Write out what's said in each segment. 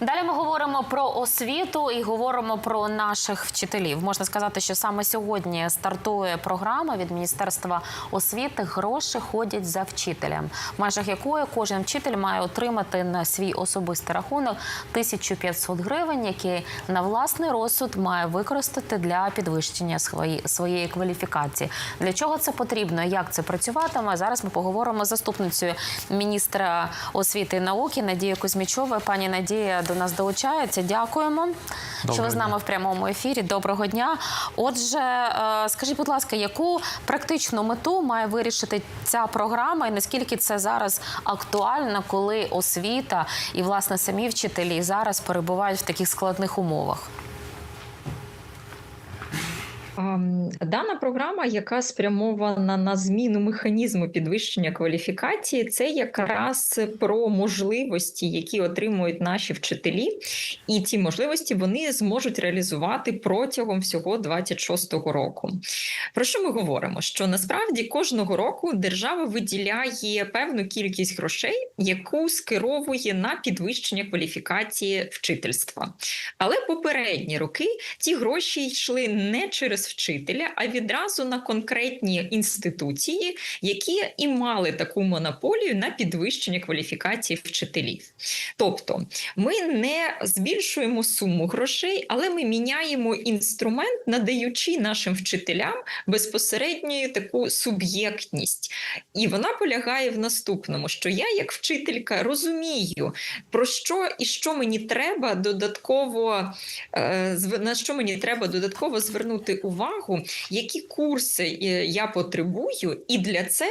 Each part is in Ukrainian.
Далі ми говоримо про освіту і говоримо про наших вчителів. Можна сказати, що саме сьогодні стартує програма від Міністерства освіти Гроші ходять за вчителем, в межах якої кожен вчитель має отримати на свій особистий рахунок 1500 гривень, які на власний розсуд має використати для підвищення свої, своєї кваліфікації. Для чого це потрібно? Як це працюватиме? Зараз ми поговоримо з заступницею міністра освіти і науки Надією Кузьмічовою. Пані Надія до нас долучається. Дякуємо, що ви Доброго з нами в прямому ефірі. Доброго дня. Отже, е, скажіть, будь ласка, яку практичну мету має вирішити ця програма, і наскільки це зараз актуально, коли освіта і власне самі вчителі зараз перебувають в таких складних умовах? Дана програма, яка спрямована на зміну механізму підвищення кваліфікації, це якраз про можливості, які отримують наші вчителі, і ті можливості вони зможуть реалізувати протягом всього 26-го року. Про що ми говоримо? Що насправді кожного року держава виділяє певну кількість грошей, яку скеровує на підвищення кваліфікації вчительства. Але попередні роки ті гроші йшли не через вчителя, а відразу на конкретні інституції, які і мали таку монополію на підвищення кваліфікації вчителів. Тобто, ми не збільшуємо суму грошей, але ми міняємо інструмент, надаючи нашим вчителям безпосередньо таку суб'єктність. І вона полягає в наступному: що я, як вчителька, розумію, про що і що мені треба додатково е, на що мені треба додатково звернути увагу, які курси е, я потребую, і для це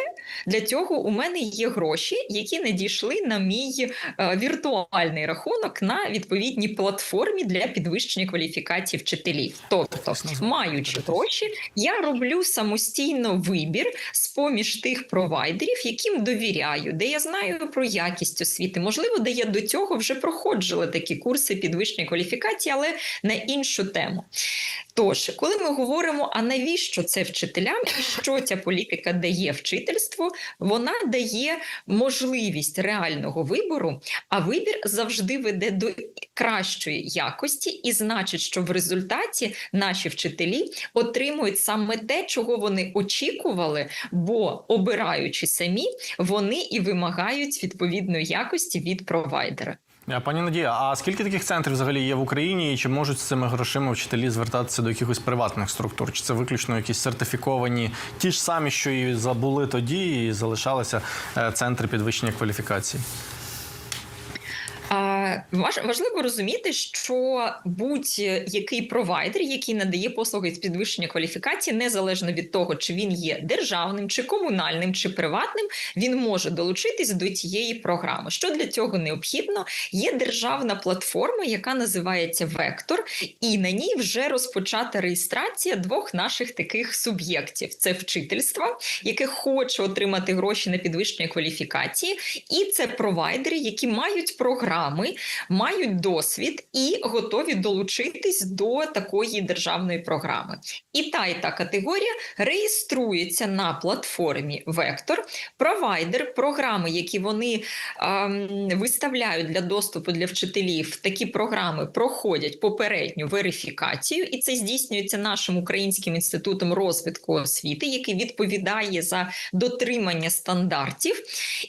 для цього у мене є гроші, які надійшли на мій е, віртуальний рахунок на відповідній платформі для підвищення кваліфікації вчителів. Тобто, маючи гроші, я роблю самостійно вибір з поміж тих провайдерів, яким довіряю, де я знаю про якість освіти. Можливо, де я до цього вже проходжувала такі курси підвищення кваліфікації, але на іншу тему. Тож, коли ми говоримо, а навіщо це вчителям, що ця політика дає вчительству, вона дає можливість реального вибору, а вибір завжди веде до кращої якості, і значить, що в результаті наші вчителі отримують саме те, чого вони очікували, бо обираючи самі, вони і вимагають відповідної якості від провайдера. А, Пані Надія, а скільки таких центрів взагалі є в Україні, і чи можуть з цими грошима вчителі звертатися до якихось приватних структур? Чи це виключно якісь сертифіковані, ті ж самі, що і забули тоді, і залишалися е, центри підвищення кваліфікації? А, важ- Важливо розуміти, що будь-який провайдер, який надає послуги з підвищення кваліфікації, незалежно від того, чи він є державним, чи комунальним, чи приватним, він може долучитись до цієї програми. Що для цього необхідно? Є державна платформа, яка називається Вектор, і на ній вже розпочата реєстрація двох наших таких суб'єктів: це вчительство, яке хоче отримати гроші на підвищення кваліфікації, і це провайдери, які мають програми, мають досвід і готові долучитись до такої державної програми. І та і та категорія реєструється на платформі Вектор. Провайдер, програми, які вони ем, виставляють для доступу для вчителів, такі програми проходять попередню верифікацію, і це здійснюється нашим українським інститутом розвитку освіти, який відповідає за дотримання стандартів.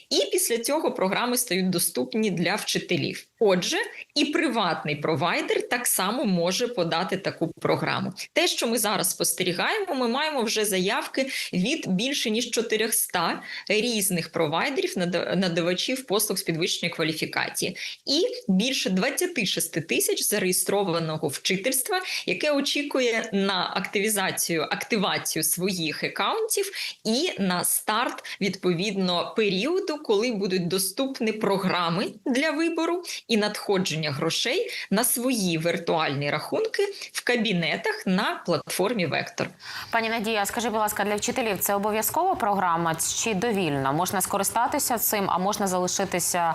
І після цього програми стають доступні для вчителів. Отже, і приватний провайдер так само може подати таку програму. Те, що ми зараз спостерігаємо, ми маємо вже заявки від більше ніж 400 різних провайдерів нада- надавачів послуг з підвищення кваліфікації, і більше 26 тисяч зареєстрованого вчительства, яке очікує на активізацію активацію своїх акаунтів і на старт відповідно періоду, коли будуть доступні програми для вибору і надходження грошей на свої віртуальні рахунки в кабінетах на платформі Вектор. Пані Надія, скажи, будь ласка, для вчителів це обов'язкова програма чи довільна? Можна скористатися цим, а можна залишитися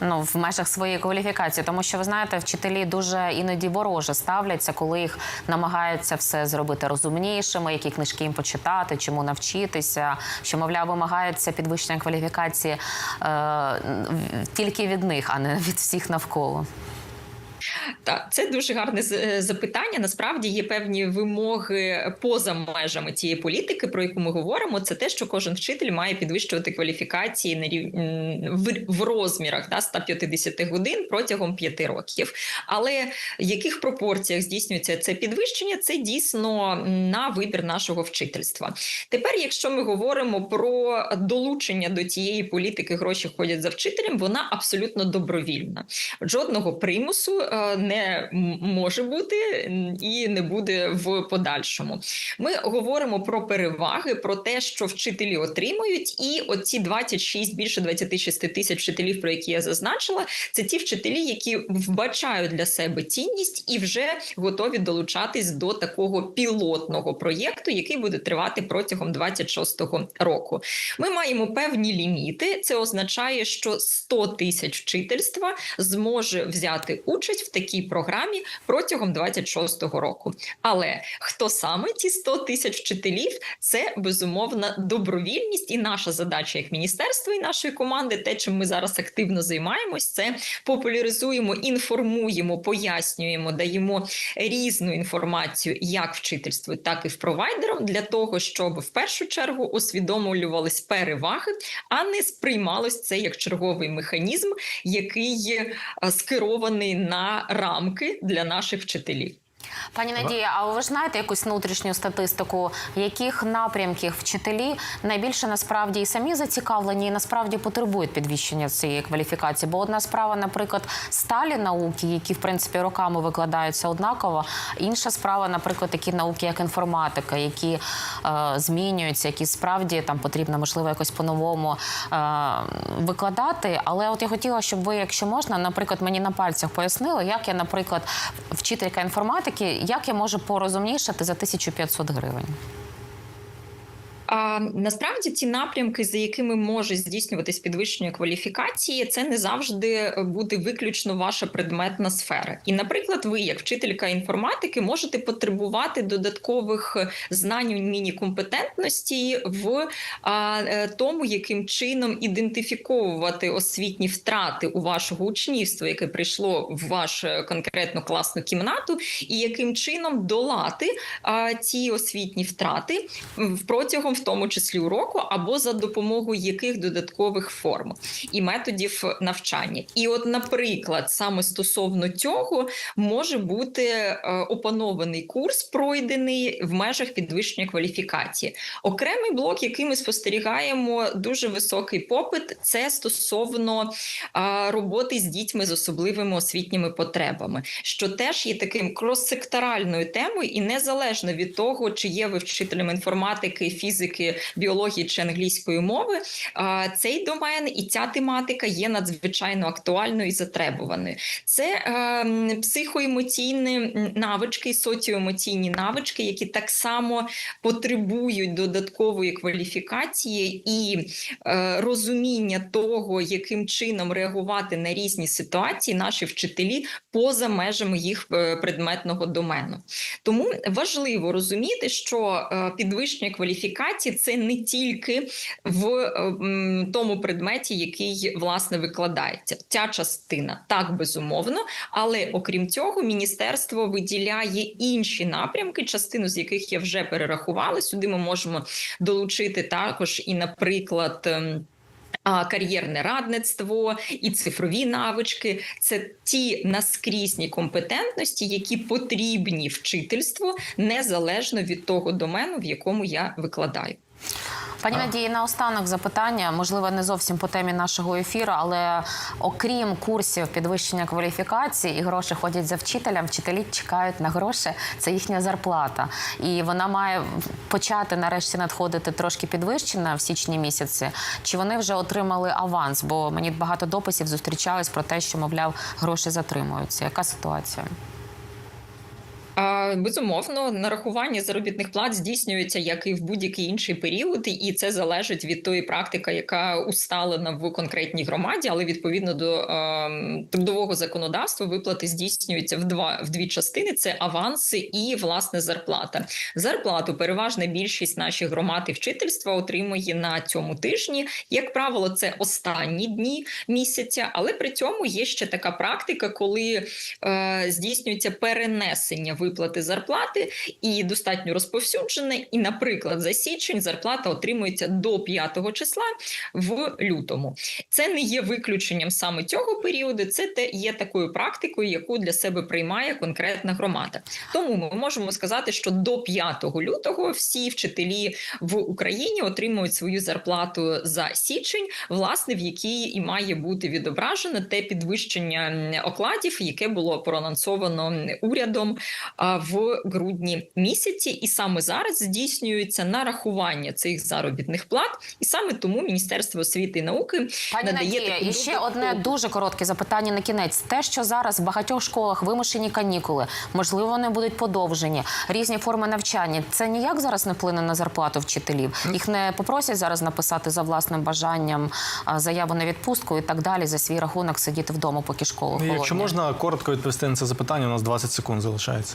ну, в межах своєї кваліфікації? Тому що ви знаєте, вчителі дуже іноді вороже ставляться, коли їх намагаються все зробити розумнішими, які книжки їм почитати, чому навчитися, що мовляв вимагається підвищення кваліфікації е, тільки від них, а не від всіх навколо. Так, це дуже гарне е, запитання. Насправді є певні вимоги поза межами цієї політики, про яку ми говоримо. Це те, що кожен вчитель має підвищувати кваліфікації на рів... в, в розмірах да, 150 годин протягом 5 років. Але в яких пропорціях здійснюється це підвищення? Це дійсно на вибір нашого вчительства. Тепер, якщо ми говоримо про долучення до цієї політики, гроші ходять за вчителем, вона абсолютно добровільна. Жодного примусу е, не може бути і не буде в подальшому. Ми говоримо про переваги, про те, що вчителі отримують, і оці 26, більше 26 тисяч вчителів, про які я зазначила, це ті вчителі, які вбачають для себе цінність і вже готові долучатись до такого пілотного проєкту, який буде тривати протягом 26-го року. Ми маємо певні ліміти. Це означає, що 100 тисяч вчительства зможе взяти участь в такій програмі протягом 26-го року. Але хто саме ті 100 тисяч вчителів? Це безумовна добровільність, і наша задача як міністерства і нашої команди, те, чим ми зараз активно займаємось, це популяризуємо, інформуємо, пояснюємо, даємо різну інформацію як вчительству, так і в провайдерам для того, щоб в першу чергу усвідомлювались переваги, а не сприймалось це як черговий механізм, який е, скерований на рамки для наших вчителів. Пані Надія, а ви ж знаєте якусь внутрішню статистику, яких напрямків вчителі найбільше насправді і самі зацікавлені, і насправді потребують підвищення цієї кваліфікації? Бо одна справа, наприклад, сталі науки, які в принципі роками викладаються однаково. Інша справа, наприклад, такі науки, як інформатика, які е, змінюються, які справді там потрібно можливо якось по-новому е, викладати. Але от я хотіла, щоб ви, якщо можна, наприклад, мені на пальцях пояснили, як я, наприклад, вчителька інформатики, як я можу порозумнішати за 1500 гривень. А насправді ці напрямки, за якими може здійснюватись підвищення кваліфікації, це не завжди буде виключно ваша предметна сфера. І, наприклад, ви, як вчителька інформатики, можете потребувати додаткових знань міні компетентності в а, е, тому, яким чином ідентифіковувати освітні втрати у вашого учнівства, яке прийшло в вашу конкретну класну кімнату, і яким чином долати а, ці освітні втрати протягом тому числі уроку, або за допомогою яких додаткових форм і методів навчання. І, от, наприклад, саме стосовно цього може бути е, опанований курс, пройдений в межах підвищення кваліфікації. Окремий блок, який ми спостерігаємо, дуже високий попит. Це стосовно роботи з дітьми з особливими освітніми потребами, що теж є таким крос-секторальною темою, і незалежно від того, чи є ви вчителем інформатики, фізики, біології чи англійської мови, цей домен і ця тематика є надзвичайно актуальною і затребуваною. Це ем, психоемоційні навички соціоемоційні навички, які так само потребують додаткової кваліфікації і е, розуміння того, яким чином реагувати на різні ситуації, наші вчителі поза межами їх е, предметного домену. Тому важливо розуміти, що е, підвищення кваліфікації це не тільки в тому предметі, який власне викладається. Ця частина так безумовно, але окрім цього, міністерство виділяє інші напрямки, частину з яких я вже перерахувала. Сюди ми можемо долучити також і, наприклад. Кар'єрне радництво і цифрові навички це ті наскрізні компетентності, які потрібні вчительству незалежно від того домену, в якому я викладаю. Пані Надії, наостанок запитання, можливо, не зовсім по темі нашого ефіру, але окрім курсів підвищення кваліфікації і гроші ходять за вчителям, вчителі чекають на гроші. Це їхня зарплата, і вона має почати нарешті надходити трошки підвищена в січні місяці. Чи вони вже отримали аванс? Бо мені багато дописів зустрічались про те, що мовляв гроші затримуються. Яка ситуація? Безумовно, нарахування заробітних плат здійснюється як і в будь-який інший період, і це залежить від тої практики, яка усталена в конкретній громаді, але відповідно до е, трудового законодавства виплати здійснюються в два в дві частини: це аванси і власне зарплата. Зарплату переважна більшість наших громад і вчительства отримує на цьому тижні. Як правило, це останні дні місяця, але при цьому є ще така практика, коли е, здійснюється перенесення виплати зарплати і достатньо розповсюджене. І, наприклад, за січень зарплата отримується до 5 числа в лютому. Це не є виключенням саме цього періоду. Це те є такою практикою, яку для себе приймає конкретна громада. Тому ми можемо сказати, що до 5 лютого всі вчителі в Україні отримують свою зарплату за січень, власне, в якій і має бути відображено те підвищення окладів, яке було проанонсовано урядом в грудні місяці, і саме зараз здійснюється нарахування цих заробітних плат, і саме тому Міністерство освіти і науки Пані надає Надія, таку і ще додаткову- одне дуже коротке запитання на кінець. Те, що зараз в багатьох школах вимушені канікули, можливо, вони будуть подовжені, різні форми навчання. Це ніяк зараз не вплине на зарплату вчителів. Їх не попросять зараз написати за власним бажанням заяву на відпустку і так далі за свій рахунок сидіти вдома, поки школа холодні. Якщо можна коротко відповісти на це запитання, у нас 20 секунд залишається.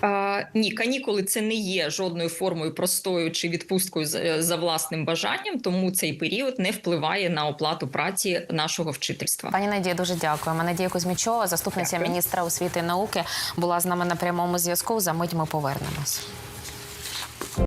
А, ні, канікули це не є жодною формою простою чи відпусткою за, за власним бажанням, тому цей період не впливає на оплату праці нашого вчительства. Пані Надія, дуже дякуємо. Надія Кузьмічова, заступниця Дякую. міністра освіти і науки, була з нами на прямому зв'язку. За мить ми повернемось.